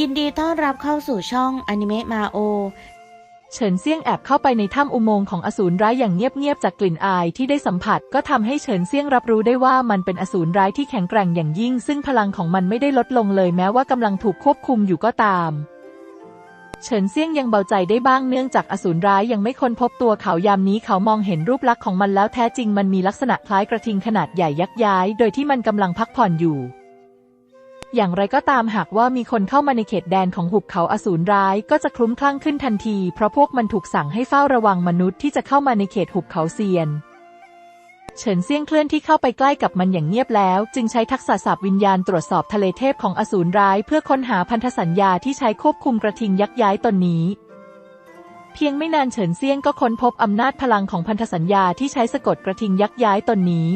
ยินดีต้อนรับเข้าสู่ช่องอนิเมะมาโอ เฉินเซี่ยงแอบเข้าไปในถ้ำอุโมงค์ของอสูรร้ายอย่างเงียบๆจากกลิ่นอายที่ได้สัมผัสก็ทำให้เฉินเซี่ยงรับรู้ได้ว่ามันเป็นอสูรร้ายที่แข็งแกร่งอย่างยิ่ง ซึ่งพลังของมันไม่ได้ลดลงเลยแม้ว่ากำลังถูกควบคุมอยู่ก็ตาม เฉินเซี่ยงยังเบาใจได้บ้างเนื่องจากอสูรร้ายยังไม่ค้นพบตัวเขายามนี้เขามองเห็นรูปลักษณ์ของมันแล้วแท้จริงมันมีลักษณะคล้ายกระทิงขนาดใหญ่ยักษ์ย้าย โดยที่มันกำลังพักผ่อนอยู่ อย่างไรก็ตามหากว่ามีคนเข้ามาในเขตแดนของหุบเขาอสูรร้ายก็จะคลุ้มคลั่งขึ้นทันที เพราะพวกมันถูกสั่งให้เฝ้าระวังมนุษย์ที่จะเข้ามาในเขตหุบเขาเซียน เฉินเซียงเคลื่อนที่เข้าไปใกล้กับมันอย่างเงียบแล้ว จึงใช้ทักษะสับวิญญาณตรวจสอบทะเลเทพของอสูรร้าย เพื่อค้นหาพันธสัญญาที่ใช้ควบคุมกระทิงยักษ์ย้ายตนนี้เพียงไม่นานเฉินเซียงก็ค้นพบอำนาจพลังของพันธสัญญาที่ใช้สะกดกระทิงยักษ์ย้ายตนนี้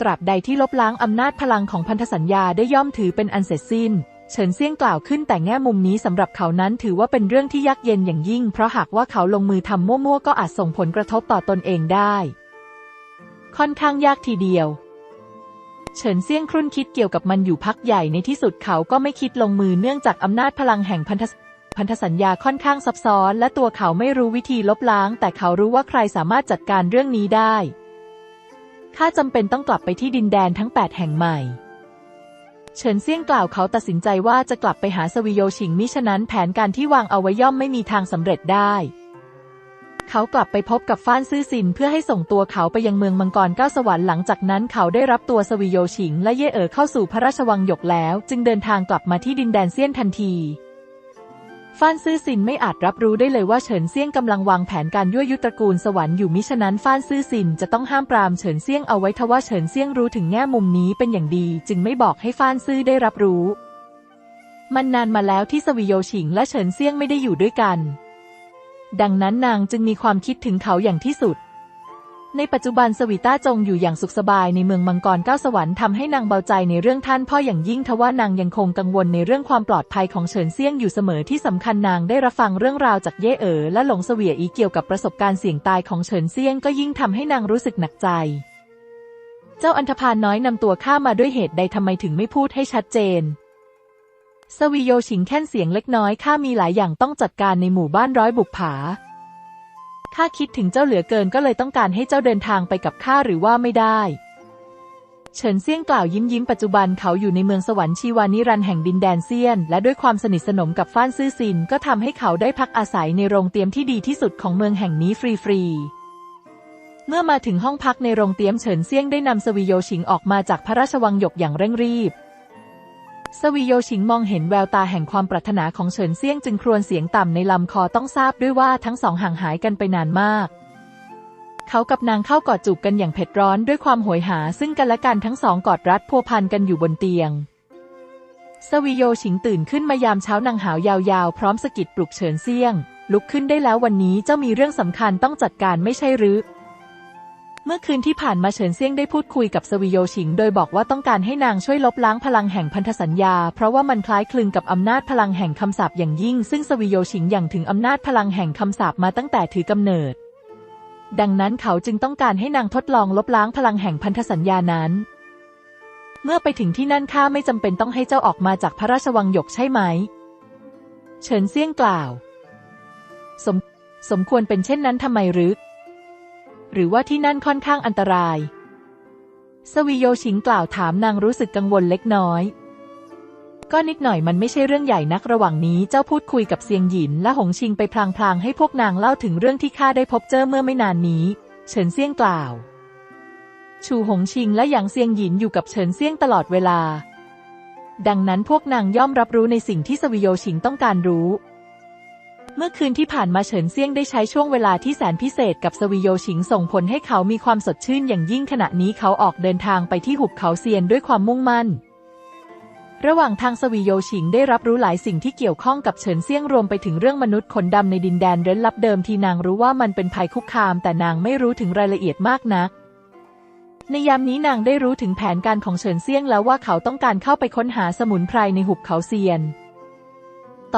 ตราบใดที่ลบล้างอำนาจพลังของพันธสัญญาได้ย่อมถือเป็นอันเสร็จสิ้น เฉินเซี่ยงกล่าวขึ้นแต่แง่มุมนี้สำหรับเขานั้นถือว่าเป็นเรื่องที่ยากเย็นอย่างยิ่ง เพราะหากว่าเขาลงมือทำมั่วๆ ก็อาจส่งผลกระทบต่อตนเองได้ ค่อนข้างยากทีเดียว เฉินเซี่ยงครุ่นคิดเกี่ยวกับมันอยู่พักใหญ่ในที่สุดเขาก็ไม่คิดลงมือเนื่องจากอำนาจพลังแห่งพันธพันธสัญญาค่อนข้างซับซ้อน และตัวเขาไม่รู้วิธีลบล้าง แต่เขารู้ว่าใครสามารถจัดการเรื่องนี้ได้ ข้าจำเป็นต้องกลับไปที่ดินแดนทั้ง 8 แห่งใหม่ เฉินเซี่ยงกล่าวเขาตัดสินใจว่าจะกลับไปหาสวิโยชิงมิฉะนั้นแผนการที่วางเอาไว้ย่อมไม่มีทางสำเร็จได้ เขากลับไปพบกับฟ้านซื่อซินเพื่อให้ส่งตัวเขาไปยังเมืองมังกรเก้าสวรรค์หลังจากนั้นเขาได้รับตัวสวิโยชิงและเย่เอ๋อเข้าสู่พระราชวังหยกแล้ว จึงเดินทางกลับมาที่ดินแดนเซียนทันที ฟ้านซื่อซินไม่อาจรับรู้ได้เลยว่าเฉินเซี่ยงกำลังวางแผนการยั่วยุตระกูลสวรรค์อยู่มิฉะนั้นฟ้านซื่อซินจะต้องห้ามปรามเฉินเซี่ยงเอาไว้ทว่าเฉินเซี่ยงรู้ถึงแง่มุมนี้เป็นอย่างดี จึงไม่บอกให้ฟ้านซื่อได้รับรู้ มันนานมาแล้วที่สวิโยชิงและเฉินเซี่ยงไม่ได้อยู่ด้วยกัน ดังนั้นนางจึงมีความคิดถึงเขาอย่างที่สุด ในปัจจุบันสวิต้าจงอยู่อย่างสุขสบายในเมืองมังกรเก้าสวรรค์ทำให้นางเบาใจในเรื่องท่านพ่ออย่างยิ่งทว่านางยังคงกังวลในเรื่องความปลอดภัยของเฉินเซี่ยงอยู่เสมอที่สำคัญนางได้รับฟังเรื่องราวจากเย่เอ๋อและหลงเสวียอีเกี่ยวกับประสบการณ์เสี่ยงตายของเฉินเซี่ยงก็ยิ่งทำให้นางรู้สึกหนักใจ เจ้าอันธพาลน้อยนำตัวข้ามาด้วยเหตุใดทำไมถึงไม่พูดให้ชัดเจนสวิโยชิงแค่นเสียงเล็กน้อยข้ามีหลายอย่างต้องจัดการในหมู่บ้านร้อยบุกผา ข้าคิดถึงเจ้าเหลือเกินก็เลยต้องการให้เจ้าเดินทางไปกับข้าหรือว่าไม่ได้ เฉินเซี่ยงกล่าวยิ้มยิ้มปัจจุบันเขาอยู่ในเมืองสวรรค์ชีวานิรันห์แห่งดินแดนเซียน และด้วยความสนิทสนมกับฟ้านซื่อซิน ก็ทำให้เขาได้พักอาศัยในโรงเตียมที่ดีที่สุดของเมืองแห่งนี้ฟรีๆเมื่อมาถึงห้องพักในโรงเตียมเฉินเซี่ยงได้นำสวิโยชิงออกมาจากพระราชวังหยกอย่างเร่งรีบ สวิโยชิงมองเห็นแววตาแห่งความปรารถนาของเฉินเซี่ยงจึงครวญเสียงต่ำในลำคอต้องทราบด้วยว่าทั้งสองห่างหายกันไปนานมาก เขากับนางเข้ากอดจูบกันอย่างเผ็ดร้อนด้วยความโหยหาซึ่งกันและกันทั้งสองกอดรัดพัวพันกันอยู่บนเตียง สวิโยชิงตื่นขึ้นมายามเช้านางหาวยาวๆ พร้อมสะกิดปลุกเฉินเซี่ยง ลุกขึ้นได้แล้ววันนี้เจ้ามีเรื่องสำคัญต้องจัดการไม่ใช่หรือ เมื่อคืนที่ผ่านมาเฉินเซี่ยงได้พูดคุยกับสวิโยชิง โดยบอกว่าต้องการให้นางช่วยลบล้างพลังแห่งพันธสัญญา เพราะว่ามันคล้ายคลึงกับอำนาจพลังแห่งคำสาปอย่างยิ่ง ซึ่งสวิโยชิงอย่างถึงอำนาจพลังแห่งคำสาปมาตั้งแต่ถือกำเนิด ดังนั้นเขาจึงต้องการให้นางทดลองลบล้างพลังแห่งพันธสัญญานั้น เมื่อไปถึงที่นั่นข้าไม่จำเป็นต้องให้เจ้าออกมาจากพระราชวังหยกใช่ไหม เฉินเซี่ยงกล่าว สมสมควรเป็นเช่นนั้นทำไมหรือ หรือว่าที่นั่นค่อนข้างอันตราย สวิโยชิงกล่าวถามนางรู้สึกกังวลเล็กน้อย ก็นิดหน่อยมันไม่ใช่เรื่องใหญ่นักระหว่างนี้เจ้าพูดคุยกับเซียงหยินและหงชิงไปพลางๆให้พวกนางเล่าถึงเรื่องที่ข้าได้พบเจอเมื่อไม่นานนี้ เฉินเซียงกล่าว ชูหงชิงและหยางเซียงหยินอยู่กับเฉินเซียงตลอดเวลา ดังนั้นพวกนางย่อมรับรู้ในสิ่งที่สวิโยชิงต้องการรู้ เมื่อคืนที่ผ่านมาเฉินเซี่ยงได้ใช้ช่วงเวลาที่แสนพิเศษกับสวิโยชิงส่งผลให้เขามีความสดชื่นอย่างยิ่งขณะนี้เขาออกเดินทางไปที่หุบเขาเซียนด้วยความมุ่งมั่น ระหว่างทางสวิโยชิงได้รับรู้หลายสิ่งที่เกี่ยวข้องกับเฉินเซี่ยงรวมไปถึงเรื่องมนุษย์ขนดำในดินแดนเร้นลับเดิมที่นางรู้ว่ามันเป็นภัยคุกคาม แต่นางไม่รู้ถึงรายละเอียดมากนักในยามนี้นางได้รู้ถึงแผนการของเฉินเซี่ยงแล้วว่าเขาต้องการเข้าไปค้นหาสมุนไพรในหุบเขาเซียน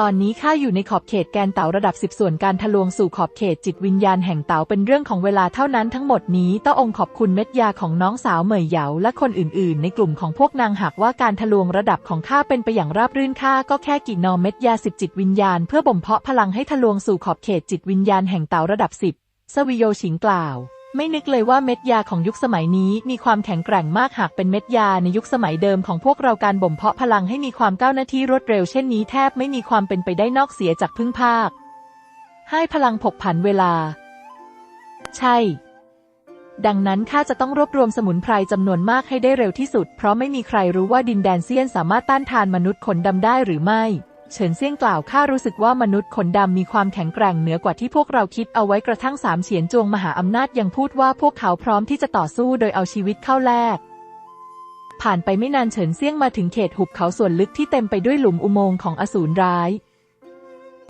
ตอนนี้ข้าอยู่ในขอบเขตแกนเต๋าระดับสิบส่วนการทะลวงสู่ขอบเขตจิตวิญญาณแห่งเต๋าเป็นเรื่องของเวลาเท่านั้นทั้งหมดนี้ต้ององค์ขอบคุณเม็ดยาของน้องสาวเหมยเหยาและคนอื่นๆ ในกลุ่มของพวกนางหากว่าการทะลวงระดับของข้าเป็นไปอย่างราบรื่นข้าก็แค่กี่นอเม็ดยาสิบจิตวิญญาณเพื่อบ่มเพาะพลังให้ทะลวงสู่ขอบเขตจิตวิญญาณแห่งเต๋าระดับสิบสวิโยฉิงกล่าว ไม่นึกเลยว่าเม็ดยาของยุคสมัยนี้มีความแข็งแกร่งมากหากเป็นเม็ดยาในยุคสมัยเดิมของพวกเราการบ่มเพาะพลังให้มีความก้าวหน้าที่รวดเร็วเช่นนี้แทบไม่มีความเป็นไปได้นอกเสียจากพึ่งภาค ให้พลังผกผันเวลา ใช่ ดังนั้นข้าจะต้องรวบรวมสมุนไพรจำนวนมากให้ได้เร็วที่สุด เพราะไม่มีใครรู้ว่าดินแดนเซียนสามารถต้านทานมนุษย์ขนดำได้หรือไม่ เฉินเซี่ยงกล่าวข้ารู้สึกว่ามนุษย์ขนดำมีความแข็งแกร่งเหนือกว่าที่พวกเราคิดเอาไว้กระทั่งสามเฉียนจวงมหาอำนาจยังพูดว่าพวกเขาพร้อมที่จะต่อสู้โดยเอาชีวิตเข้าแลกผ่านไปไม่นานเฉินเซี่ยงมาถึงเขตหุบเขาส่วนลึกที่เต็มไปด้วยหลุมอุโมงค์ของอสูรร้าย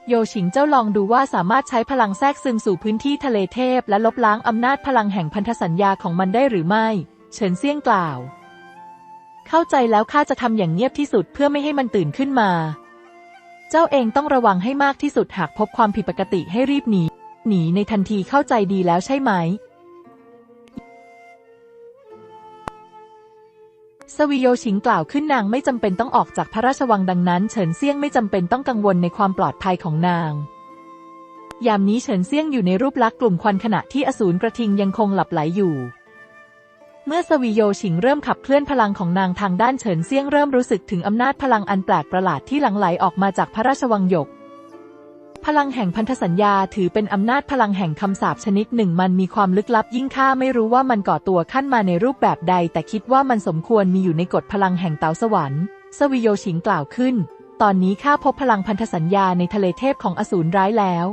โยชิงเจ้าลองดูว่าสามารถใช้พลังแทรกซึมสู่พื้นที่ทะเลเทพ และลบล้างอำนาจพลังแห่งพันธสัญญาของมันได้หรือไม่ เฉินเซี่ยงกล่าว เข้าใจแล้วข้าจะทำอย่างเงียบที่สุดเพื่อไม่ให้มันตื่นขึ้นมา เจ้าเองต้องระวังให้มากที่สุดหากพบความผิดปกติให้รีบหนี หนีในทันทีเข้าใจดีแล้วใช่ไหม สวิโยชิงกล่าวขึ้นนางไม่จำเป็นต้องออกจากพระราชวังดังนั้น เฉินเซียงไม่จำเป็นต้องกังวลในความปลอดภัยของนางยามนี้เฉินเซียงอยู่ในรูปลักษณ์กลุ่มควันขณะที่อสูรกระทิงยังคงหลับไหลอยู่ เมื่อสวิโยชิงเริ่มขับเคลื่อนพลังของนางทางด้านเฉินเซี่ยงเริ่มรู้สึกถึงอำนาจพลังอันแปลกประหลาดที่หลั่งไหลออกมาจากพระราชวังหยก พลังแห่งพันธสัญญาถือเป็นอำนาจพลังแห่งคำสาปชนิดหนึ่ง มันมีความลึกลับยิ่งข้าไม่รู้ว่ามันก่อตัวขั้นมาในรูปแบบใด แต่คิดว่ามันสมควรมีอยู่ในกฎพลังแห่งเตาสวรรค์ สวิโยชิงกล่าวขึ้น ตอนนี้ข้าพบพลังพันธสัญญาในทะเลเทพของอสูรร้ายแล้ว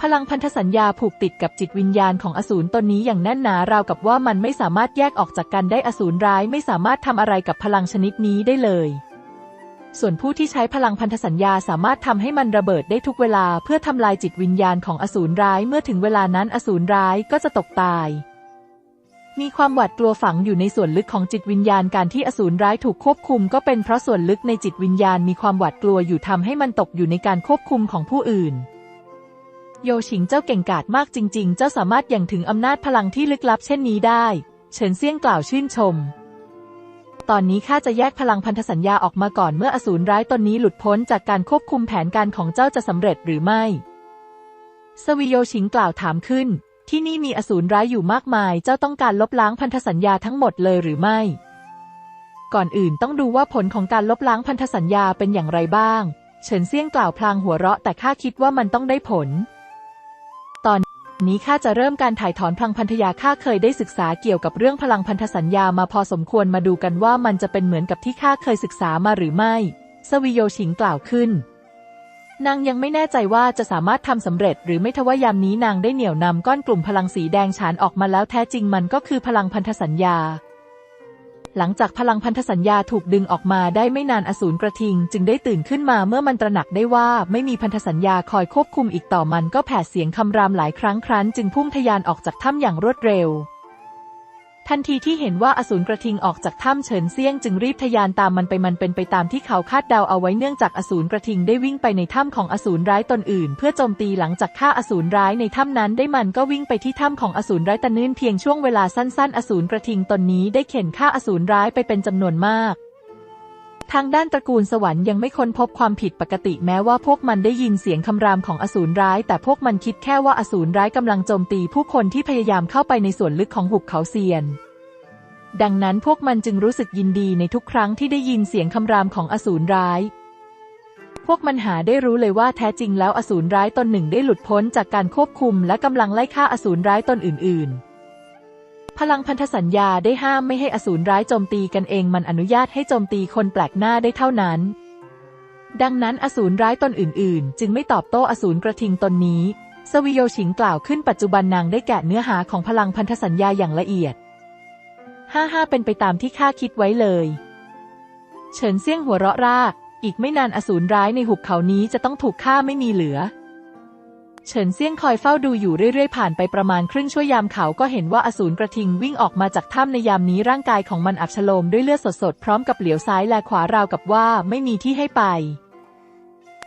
พลังพันธสัญญาผูกติดกับจิตวิญญาณของอสูรตนนี้อย่างแน่นหนาราวกับว่ามันไม่สามารถแยกออกจากกันได้อสูรร้ายไม่สามารถทำอะไรกับพลังชนิดนี้ได้เลย ส่วนผู้ที่ใช้พลังพันธสัญญาสามารถทำให้มันระเบิดได้ทุกเวลาเพื่อทำลายจิตวิญญาณของอสูรร้ายเมื่อถึงเวลานั้นอสูรร้ายก็จะตกตาย มีความหวาดกลัวฝังอยู่ในส่วนลึกของจิตวิญญาณการที่อสูรร้ายถูกควบคุม ก็เป็นเพราะส่วนลึกในจิตวิญญาณมีความหวาดกลัวอยู่ทำให้มันตกอยู่ในการควบคุมของผู้อื่น โยชิงเจ้าเก่งกาจมากจริง ๆ เจ้าสามารถอย่างถึงอำนาจพลังที่ลึกลับเช่นนี้ได้ เฉินเซี่ยงกล่าวชื่นชม ตอนนี้ข้าจะแยกพลังพันธสัญญาออกมาก่อนเมื่ออสูรร้ายตนนี้หลุดพ้นจากการควบคุมแผนการของเจ้าจะสำเร็จหรือไม่ สวิโยชิงกล่าวถามขึ้น ที่นี่มีอสูรร้ายอยู่มากมาย เจ้าต้องการลบล้างพันธสัญญาทั้งหมดเลยหรือไม่ ก่อนอื่นต้องดูว่าผลของการลบล้างพันธสัญญาเป็นอย่างไรบ้าง เฉินเซี่ยงกล่าวพลางหัวเราะแต่ข้าคิดว่ามันต้องได้ผล นี้ข้าจะเริ่มการถ่ายถอนพลังพันธยาข้าเคยได้ศึกษาเกี่ยวกับเรื่องพลังพันธสัญญามาพอสมควรมาดูกันว่ามันจะเป็นเหมือนกับที่ข้าเคยศึกษามาหรือไม่สวิโยชิงกล่าวขึ้น นางยังไม่แน่ใจว่าจะสามารถทำสำเร็จหรือไม่ทว่ายามนี้นางได้เหนี่ยวนำก้อนกลุ่มพลังสีแดงฉานออกมาแล้วแท้จริงมันก็คือพลังพันธสัญญา หลังจากพลังพันธสัญญาถูกดึงออกมาได้ไม่นานอสูรกระทิง จึงได้ตื่นขึ้นมาเมื่อมันตระหนักได้ว่าไม่มีพันธสัญญาคอยควบคุมอีกต่อมันก็แผดเสียงคำรามหลายครั้งครั้น จึงพุ่งทะยานออกจากถ้ำอย่างรวดเร็ว ทันทีที่เห็นว่าอสูรกระทิงออกจากถ้ำเฉินเซี่ยงจึงรีบทะยานตามมันไปมันเป็นไปตามที่เขาคาดเดาเอาไว้เนื่องจากอสูรกระทิงได้วิ่งไปในถ้ำของอสูรร้ายตนอื่น เพื่อโจมตีหลังจากฆ่าอสูรร้ายในถ้ำนั้นได้มันก็วิ่งไปที่ถ้ำของอสูรร้ายตะนื่นเพียงช่วงเวลาสั้นๆ อสูรกระทิงตนนี้ได้เข็นฆ่าอสูรร้ายไปเป็นจำนวนมาก ทางด้านตระกูลสวรรค์ยังไม่ค้นพบความผิดปกติแม้ว่าพวกมันได้ยินเสียงคำรามของอสูรร้าย แต่พวกมันคิดแค่ว่าอสูรร้ายกำลังโจมตีผู้คนที่พยายามเข้าไปในส่วนลึกของหุบเขาเซียน ดังนั้นพวกมันจึงรู้สึกยินดีในทุกครั้งที่ได้ยินเสียงคำรามของอสูรร้าย พวกมันหาได้รู้เลยว่าแท้จริงแล้วอสูรร้ายตนหนึ่งได้หลุดพ้นจากการควบคุม และกำลังไล่ฆ่าอสูรร้ายตนอื่น ๆ พลังพันธสัญญาได้ห้ามไม่ให้อสูรร้ายโจมตีกันเองมันอนุญาตให้โจมตีคนแปลกหน้าได้เท่านั้น ดังนั้นอสูรร้ายตนอื่น ๆ จึงไม่ตอบโต้อสูรกระทิงตนนี้ สวิโยชิงกล่าวขึ้นปัจจุบันนางได้แกะเนื้อหาของพลังพันธสัญญาอย่างละเอียดห้าห้าเป็นไปตามที่ข้าคิดไว้เลย เฉินเซี่ยงหัวเราะร่า อีกไม่นานอสูรร้ายในหุบเขานี้จะต้องถูกฆ่าไม่มีเหลือ เฉินเซี่ยงคอยเฝ้าดูอยู่เรื่อยๆ ผ่านไปประมาณครึ่งชั่วยามเขาก็เห็นว่าอสูรกระทิงวิ่งออกมาจากถ้ำในยามนี้ร่างกายของมันอับฉโลมด้วยเลือดสดๆ พร้อมกับเหลียวซ้ายและขวาราวกับว่าไม่มีที่ให้ไป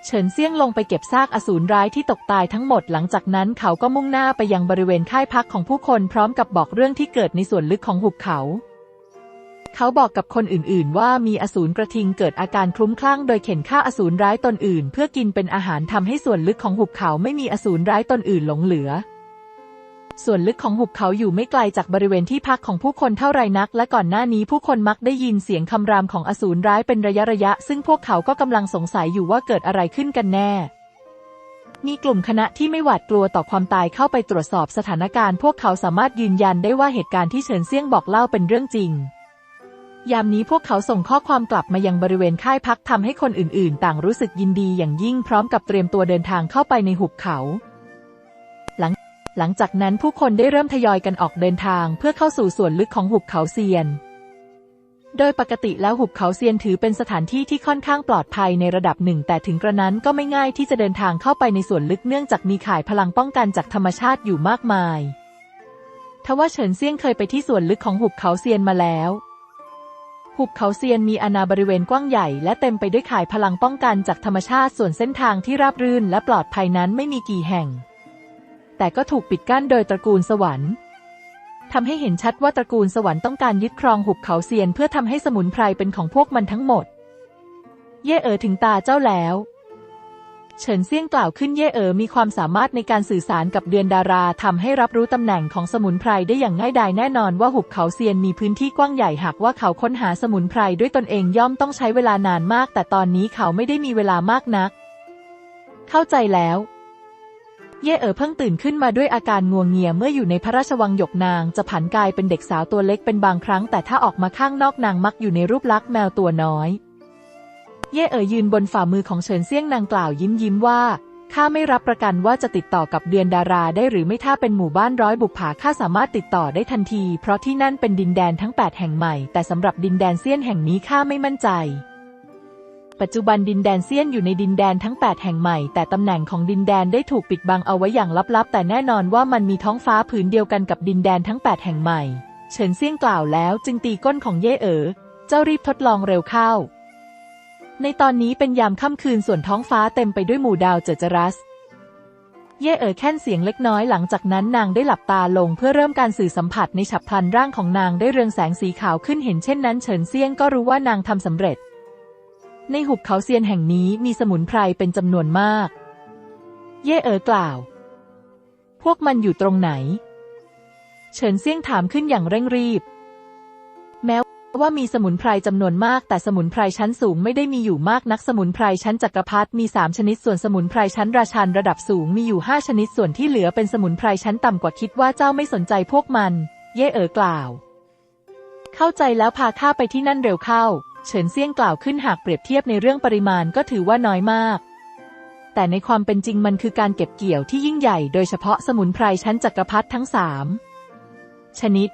เฉินเซี่ยงลงไปเก็บซากอสูรร้ายที่ตกตายทั้งหมดหลังจากนั้นเขาก็มุ่งหน้าไปยังบริเวณค่ายพักของผู้คนพร้อมกับบอกเรื่องที่เกิดในส่วนลึกของหุบเขา เขาบอกกับคนอื่นๆ ว่ามีอสูรกระทิงเกิดอาการคลุ้มคลั่งโดยเข็นฆ่าอสูรร้ายตนอื่น เพื่อกินเป็นอาหารทำให้ส่วนลึกของหุบเขาไม่มีอสูรร้ายตนอื่นหลงเหลือ ส่วนลึกของหุบเขาอยู่ไม่ไกลจากบริเวณที่พักของผู้คนเท่าไรนัก และก่อนหน้านี้ผู้คนมักได้ยินเสียงคำรามของอสูรร้ายเป็นระยะระยะ ซึ่งพวกเขาก็กำลังสงสัยอยู่ว่าเกิดอะไรขึ้นกันแน่มีกลุ่มคณะที่ไม่หวาดกลัวต่อความตายเข้าไปตรวจสอบสถานการณ์ พวกเขาสามารถยืนยันได้ว่าเหตุการณ์ที่เฉินเซี่ยงบอกเล่าเป็นเรื่องจริง ยามนี้พวกเขาส่งข้อความกลับมายังบริเวณค่ายพักทำให้คนอื่นๆ ต่างรู้สึกยินดีอย่างยิ่งพร้อมกับเตรียมตัวเดินทางเข้าไปในหุบเขา หลังหลังจากนั้นผู้คนได้เริ่มทยอยกันออกเดินทางเพื่อเข้าสู่ส่วนลึกของหุบเขาเซียน โดยปกติแล้วหุบเขาเซียนถือเป็นสถานที่ที่ค่อนข้างปลอดภัยในระดับหนึ่ง แต่ถึงกระนั้นก็ไม่ง่ายที่จะเดินทางเข้าไปในส่วนลึกเนื่องจากมีข่ายพลังป้องกันจากธรรมชาติอยู่มากมาย ทว่าเฉินเซียงเคยไปที่ส่วนลึกของหุบเขาเซียนมาแล้ว หุบเขาเซียนมีอาณาบริเวณกว้างใหญ่และเต็มไปด้วยข่ายพลังป้องกันจากธรรมชาติส่วนเส้นทางที่ราบรื่นและปลอดภัยนั้นไม่มีกี่แห่ง แต่ก็ถูกปิดกั้นโดยตระกูลสวรรค์ทำให้เห็นชัดว่าตระกูลสวรรค์ต้องการยึดครองหุบเขาเซียนเพื่อทำให้สมุนไพรเป็นของพวกมันทั้งหมด เย่เอ๋อถึงตาเจ้าแล้ว เฉินเซี่ยงกล่าวขึ้นเย่เอ๋อมีความสามารถในการสื่อสารกับเดือนดาราทำให้รับรู้ตำแหน่งของสมุนไพรได้อย่างง่ายดายแน่นอนว่าหุบเขาเซียนมีพื้นที่กว้างใหญ่หากว่าเขาค้นหาสมุนไพรด้วยตนเองย่อมต้องใช้เวลานานมาก แต่ตอนนี้เขาไม่ได้มีเวลามากนัก เข้าใจแล้ว เย่เอ๋อเพิ่งตื่นขึ้นมาด้วยอาการงวงเงียเมื่ออยู่ในพระราชวังหยกนาง จะผันกายเป็นเด็กสาวตัวเล็กเป็นบางครั้ง แต่ถ้าออกมาข้างนอกนางมักอยู่ในรูปลักษณ์แมวตัวน้อย เย่เอ๋อยืนบนฝ่ามือของเฉินเซี่ยงนางกล่าวยิ้มยิ้มว่าข้าไม่รับประกันว่าจะติดต่อกับเดือนดาราได้หรือไม่ถ้าเป็นหมู่บ้านร้อยบุกผาข้าสามารถติดต่อได้ทันที เพราะที่นั่นเป็นดินแดนทั้ง 8 แห่งใหม่ แต่สำหรับดินแดนเซียนแห่งนี้ข้าไม่มั่นใจ ปัจจุบันดินแดนเซียนอยู่ในดินแดนทั้ง 8 แห่งใหม่ แต่ตำแหน่งของดินแดนได้ถูกปิดบังเอาไว้อย่างลับๆ แต่แน่นอนว่ามันมีท้องฟ้าผืนเดียวกันกับดินแดนทั้ง 8 แห่งใหม่ เฉินเซี่ยงกล่าวแล้วจึงตีก้นของเย่เอ๋อเจ้ารีบทดลองเร็วเข้า ในตอนนี้เป็นยามค่ำคืนส่วนท้องฟ้าเต็มไปด้วยหมู่ดาวเจอจรัส เย่เอ๋อแค่นเสียงเล็กน้อยหลังจากนั้นนางได้หลับตาลงเพื่อเริ่มการสื่อสัมผัสในฉับพลันร่างของนางได้เรืองแสงสีขาวขึ้นเห็นเช่นนั้นเฉินเซียงก็รู้ว่านางทำสำเร็จ ในหุบเขาเซียนแห่งนี้มีสมุนไพรเป็นจำนวนมาก เย่เอ๋อกล่าว พวกมันอยู่ตรงไหน เฉินเซียงถามขึ้นอย่างเร่งรีบ แม้ ว่ามีสมุนไพรจำนวนมาก แต่สมุนไพรชั้นสูงไม่ได้มีอยู่มากนักสมุนไพรชั้นจักรพรรดิมีสามชนิดส่วนสมุนไพรชั้นราชันระดับสูงมีอยู่ห้าชนิดส่วนที่เหลือเป็นสมุนไพรชั้นต่ำกว่าคิดว่าเจ้าไม่สนใจพวกมัน เย่เอ๋อกล่าว เข้าใจแล้วพาข้าไปที่นั่นเร็วเข้า เฉินเซี่ยงกล่าวขึ้นหากเปรียบเทียบในเรื่องปริมาณก็ถือว่าน้อยมาก แต่ในความเป็นจริงมันคือการเก็บเกี่ยวที่ยิ่งใหญ่ โดยเฉพาะสมุนไพรชั้นจักรพรรดิทั้งสามชนิด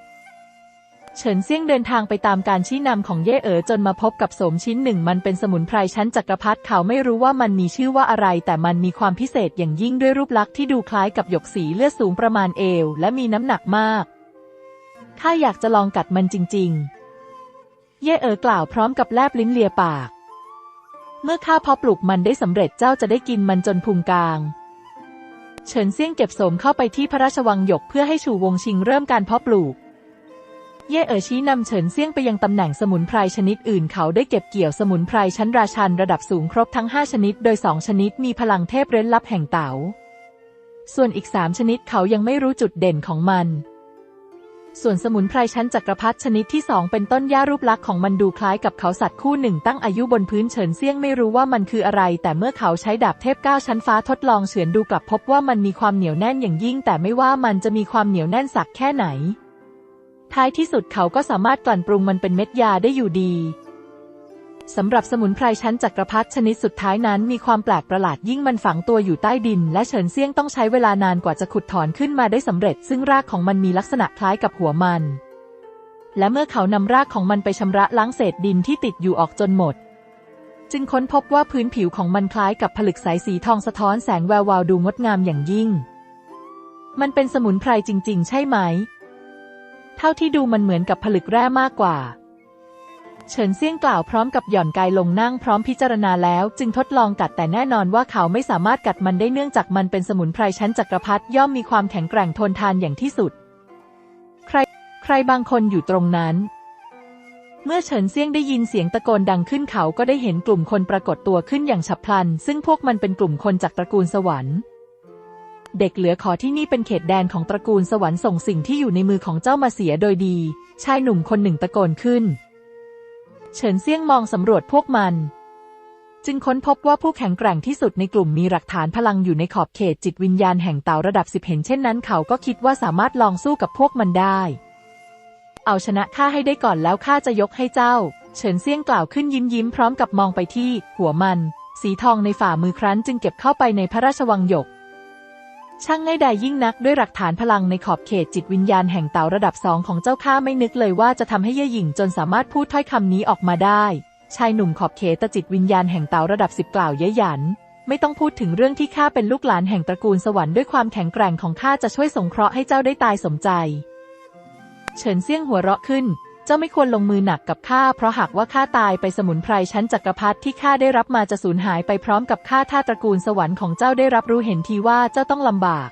เฉินเซี่ยงเดินทางไปตามการชี้นำของเย่เอ๋อจนมาพบกับโสมชิ้นหนึ่ง มันเป็นสมุนไพรชั้นจักรพรรดิเขาไม่รู้ว่ามันมีชื่อว่าอะไร แต่มันมีความพิเศษอย่างยิ่งด้วยรูปลักษณ์ที่ดูคล้ายกับหยกสีเลือดสูงประมาณเอว และมีน้ำหนักมากข้าอยากจะลองกัดมันจริง ๆ เย่เอ๋อกล่าวพร้อมกับแลบลิ้นเลียปาก เมื่อข้าเพาะปลูกมันได้สำเร็จเจ้าจะได้กินมันจนพุงกลางเฉินเซี่ยงเก็บโสมเข้าไปที่พระราชวังหยกเพื่อให้ชูวงชิงเริ่มการเพาะปลูก เย่เอ๋อชี้นำเฉินเซี่ยงไปยังตำแหน่งสมุนไพรชนิดอื่นเขาได้เก็บเกี่ยวสมุนไพรชั้นราชันระดับสูงครบทั้ง 5 ชนิด โดย 2 ชนิดมีพลังเทพเร้นลับแห่งเต๋า ส่วนอีก 3 ชนิดเขายังไม่รู้จุดเด่นของมัน ส่วนสมุนไพรชั้นจักรพรรดิชนิดที่ 2 เป็นต้นหญ้ารูปลักษณ์ของมันดูคล้ายกับเขาสัตว์คู่หนึ่งตั้งอายุบนพื้นเฉินเซี่ยงไม่รู้ว่ามันคืออะไร แต่เมื่อเขาใช้ดาบเทพเก้าชั้นฟ้าทดลองเฉือนดูกลับพบว่ามันมีความเหนียวแน่นอย่างยิ่ง แต่ไม่ว่ามันจะมีความเหนียวแน่นสักแค่ไหน ท้ายที่สุดเขาก็สามารถกลั่นปรุงมันเป็นเม็ดยาได้อยู่ดีสำหรับสมุนไพรชั้นจักรพรรดิชนิดสุดท้ายนั้นมีความแปลกประหลาดยิ่งมันฝังตัวอยู่ใต้ดิน และเฉินเซี่ยงต้องใช้เวลานานกว่าจะขุดถอนขึ้นมาได้สำเร็จ ซึ่งรากของมันมีลักษณะคล้ายกับหัวมัน และเมื่อเขานำรากของมันไปชำระล้างเศษดินที่ติดอยู่ออกจนหมด จึงค้นพบว่าพื้นผิวของมันคล้ายกับผลึกสายสีทองสะท้อนแสงแวววาวดูงดงามอย่างยิ่ง มันเป็นสมุนไพรจริง ๆ ใช่ไหม เท่าที่ดูมันเหมือนกับผลึกแร่มากกว่า เฉินเซี่ยงกล่าวพร้อมกับหย่อนกายลงนั่งพร้อมพิจารณาแล้วจึงทดลองกัดแต่แน่นอนว่าเขาไม่สามารถกัดมันได้เนื่องจากมันเป็นสมุนไพรชั้นจักรพรรดิย่อมมีความแข็งแกร่งทนทานอย่างที่สุด ใคร ใครบางคนอยู่ตรงนั้นเมื่อเฉินเซี่ยงได้ยินเสียงตะโกนดังขึ้นเขาก็ได้เห็นกลุ่มคนปรากฏตัวขึ้นอย่างฉับพลัน ซึ่งพวกมันเป็นกลุ่มคนจากตระกูลสวรรค์ เด็กเหลือขอที่นี่เป็นเขตแดนของตระกูลสวรรค์ส่งสิ่งที่อยู่ในมือของเจ้ามาเสียโดยดี ชายหนุ่มคนหนึ่งตะโกนขึ้น เฉินเซี่ยงมองสำรวจพวกมัน จึงค้นพบว่าผู้แข็งแกร่งที่สุดในกลุ่มมีหลักฐานพลังอยู่ในขอบเขตจิตวิญญาณแห่งเต่าระดับสิบเห็นเช่นนั้นเขาก็คิดว่าสามารถลองสู้กับพวกมันได้ เอาชนะข้าให้ได้ก่อนแล้วข้าจะยกให้เจ้า เฉินเซี่ยงกล่าวขึ้นยิ้มยิ้มพร้อมกับมองไปที่ หัวมัน สีทองในฝ่ามือครั้นจึงเก็บเข้าไปในพระราชวังหยก ช่างง่ายดายยิ่งนักด้วยหลักฐานพลังในขอบเขตจิตวิญญาณแห่งเต่าระดับสองของเจ้าข้าไม่นึกเลยว่าจะทำให้เย่หยิ่งจนสามารถพูดถ้อยคำนี้ออกมาได้ ชายหนุ่มขอบเขตจิตวิญญาณแห่งเต่าระดับสิบกล่าวเย้ยหยัน ไม่ต้องพูดถึงเรื่องที่ข้าเป็นลูกหลานแห่งตระกูลสวรรค์ด้วยความแข็งแกร่งของข้าจะช่วยสงเคราะห์ให้เจ้าได้ตายสมใจ เฉินเซี่ยงหัวเราะขึ้น เจ้าไม่ควรลงมือหนักกับข้าเพราะหากว่าข้าตายไปสมุนไพรชั้นจักรพรรดิที่ข้าได้รับมาจะสูญหายไปพร้อมกับข้าถ้าตระกูลสวรรค์ของเจ้าได้รับรู้เห็นทีว่าเจ้าต้องลำบาก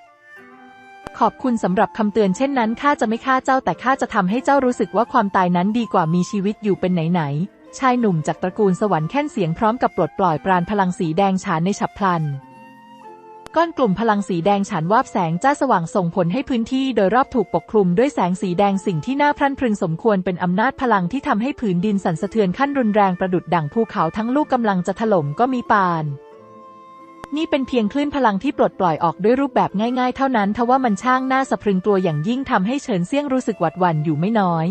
ขอบคุณสำหรับคำเตือนเช่นนั้นข้าจะไม่ฆ่าเจ้าแต่ข้าจะทำให้เจ้ารู้สึกว่าความตายนั้นดีกว่ามีชีวิตอยู่เป็นไหนๆชายหนุ่มจากตระกูลสวรรค์แค่นเสียงพร้อมกับปลดปล่อยปราณพลังสีแดงฉานในฉับพลัน ก้อนกลุ่มพลังสีแดงฉานวาบแสงจ้าสว่างส่งผลให้พื้นที่โดยรอบถูกปกคลุมด้วยแสงสีแดงสิ่งที่น่าพรั่นพรึงสมควรเป็นอำนาจพลังที่ทำให้ผืนดินสั่นสะเทือนขั้นรุนแรงประดุดดั่งภูเขาทั้งลูกกำลังจะถล่มก็มีปานนี่เป็นเพียงคลื่นพลังที่ปลดปล่อยออกด้วยรูปแบบง่ายๆ เท่านั้นทว่ามันช่างน่าสะพรึงกลัวอย่างยิ่งทำให้เฉินเซี่ยงรู้สึกหวาดหวั่นอยู่ไม่น้อย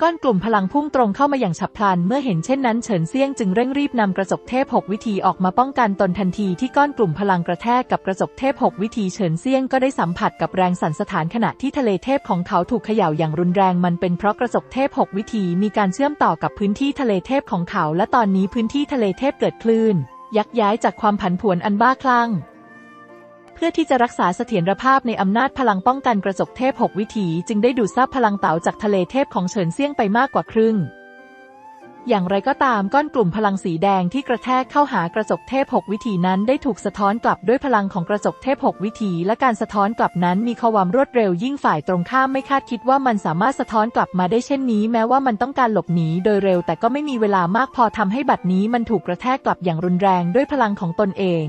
ก้อนกลุ่มพลังพุ่งตรงเข้ามาอย่างฉับพลัน เมื่อเห็นเช่นนั้นเฉินเซียงจึงเร่งรีบนำกระจกเทพหกวิธีออกมาป้องกันตนทันทีที่ก้อนกลุ่มพลังกระแทกกับกระจกเทพหกวิธีเฉินเซียงก็ได้สัมผัสกับแรงสั่นสถานขณะที่ทะเลเทพของเขาถูกเขย่าอย่างรุนแรงมันเป็นเพราะกระจกเทพหกวิธีมีการเชื่อมต่อกับพื้นที่ทะเลเทพของเขา และตอนนี้พื้นที่ทะเลเทพเกิดคลื่น ยักย้ายจากความผันผวนอันบ้าคลั่ง พื่อที่จะรักษาเสถียรภาพในอำนาจพลังป้องกันกระจกเทพหกวิถี จึงได้ดูดซับพลังเต๋าจากทะเลเทพของเฉินเซี่ยงไปมากกว่าครึ่ง อย่างไรก็ตามก้อนกลุ่มพลังสีแดงที่กระแทกเข้าหากระจกเทพหกวิถีนั้นได้ถูกสะท้อนกลับด้วยพลังของกระจกเทพหกวิถีและการสะท้อนกลับนั้นมีความรวดเร็วยิ่งฝ่ายตรงข้ามไม่คาดคิดว่ามันสามารถสะท้อนกลับมาได้เช่นนี้แม้ว่ามันต้องการหลบหนีโดยเร็วแต่ก็ไม่มีเวลามากพอทำให้บัดนี้มันถูกกระแทกกลับอย่างรุนแรงด้วยพลังของตนเอง